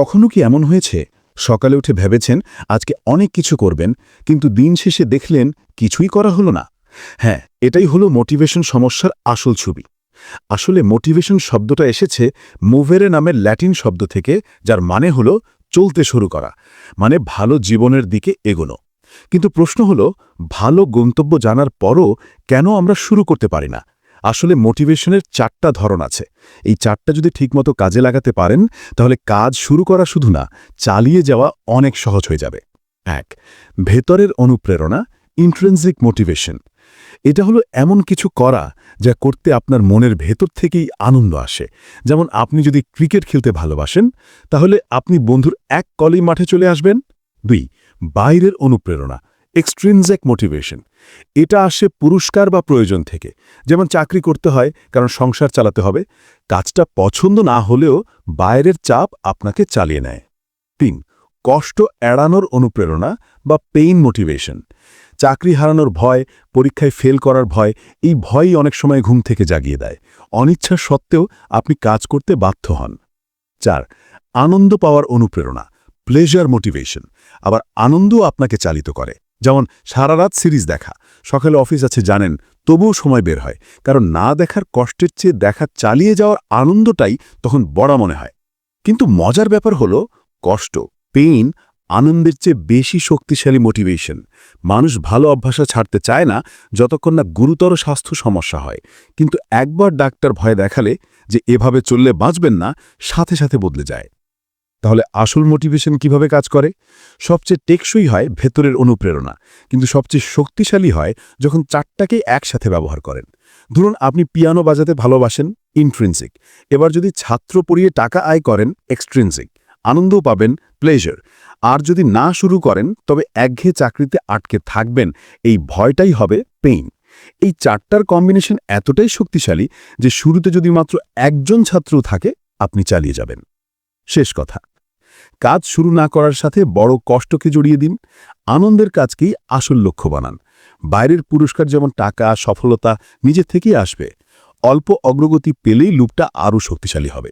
কখনো কি এমন হয়েছে? সকালে উঠে ভেবেছেন, আজকে অনেক কিছু করবেন, কিন্তু দিন শেষে দেখলেন কিছুই করা হলো না। হ্যাঁ এটাই হলো মোটিভেশন সমস্যার আসল ছবি। আসলে মোটিভেশন শব্দটা এসেছে মুভেরে নামের ল্যাটিন শব্দ থেকে, যার মানে হলো চলতে শুরু করা মানে ভালো জীবনের দিকে এগোনো। কিন্তু প্রশ্ন হলো, ভালো গন্তব্য জানার পরও কেন আমরা শুরু করতে পারি না? আসলে মোটিভেশনের চারটা ধরন আছে। এই চারটা যদি ঠিকমতো কাজে লাগাতে পারেন, তাহলে কাজ শুরু করা শুধু না, চালিয়ে যাওয়া অনেক সহজ হয়ে যাবে। এক, ভেতরের অনুপ্রেরণা ইন্ট্রেন্সিক মোটিভেশন এটা হলো এমন কিছু করা যা করতে আপনার মনের ভেতর থেকেই আনন্দ আসে। যেমন আপনি যদি ক্রিকেট খেলতে ভালোবাসেন, তাহলে আপনি বন্ধুর এক কলেই মাঠে চলে আসবেন। দুই, বাইরের অনুপ্রেরণা। এক্সট্রিনজেক মোটিভেশন এটা আসে পুরস্কার বা প্রয়োজন থেকে। যেমন চাকরি করতে হয়, কারণ সংসার চালাতে হবে। কাজটা পছন্দ না হলেও বাইরের চাপ আপনাকে চালিয়ে নেয়। তিন, কষ্ট এড়ানোর অনুপ্রেরণা বা পেইন মোটিভেশন চাকরি হারানোর ভয়, পরীক্ষায় ফেল করার ভয়, এই ভয়ই অনেক সময় ঘুম থেকে জাগিয়ে দেয়। অনিচ্ছা সত্ত্বেও আপনি কাজ করতে বাধ্য হন। চার, আনন্দ পাওয়ার অনুপ্রেরণা প্লেজার মোটিভেশন আবার আনন্দও আপনাকে চালিত করে। যেমন সারা রাত সিরিজ দেখা, সকালে অফিস আছে জানেন, তবুও সময় বের হয়। কারণ না দেখার কষ্টের চেয়ে দেখা চালিয়ে যাওয়ার আনন্দটাই তখন বড় মনে হয়। কিন্তু মজার ব্যাপার হলো, কষ্ট পেইন আনন্দের চেয়ে বেশি শক্তিশালী মোটিভেশন মানুষ ভালো অভ্যাসা ছাড়তে চায় না, যতক্ষণ না গুরুতর স্বাস্থ্য সমস্যা হয়। কিন্তু একবার ডাক্তার ভয় দেখালে যে এভাবে চললে বাঁচবেন না, সাথে সাথে বদলে যায়। তাহলে আসল মোটিভেশন কীভাবে কাজ করে? সবচেয়ে টেকসই হয় ভেতরের অনুপ্রেরণা, কিন্তু সবচেয়ে শক্তিশালী হয় যখন চারটাকে একসাথে ব্যবহার করেন। ধরুন আপনি পিয়ানো বাজাতে ভালোবাসেন ইন্ট্রিনসিক এবার যদি ছাত্র পড়িয়ে টাকা আয় করেন এক্সট্রিনসিক আনন্দও পাবেন প্লেজার আর যদি না শুরু করেন, তবে একঘেয়ে চাকরিতে আটকে থাকবেন, এই ভয়টাই হবে পেইন এই চারটার কম্বিনেশন এতটাই শক্তিশালী যে শুরুতে যদি মাত্র একজন ছাত্র থাকে, আপনি চালিয়ে যাবেন। শেষ কথা। কাজ শুরু না করার সাথে বড় কষ্টকে জড়িয়ে দিন, আনন্দের কাজকেই আসল লক্ষ্য বানান। বাইরের পুরস্কার যেমন টাকা, সফলতা নিজে থেকেই আসবে, অল্প অগ্রগতি পেলেই লুপটা আরও শক্তিশালী হবে।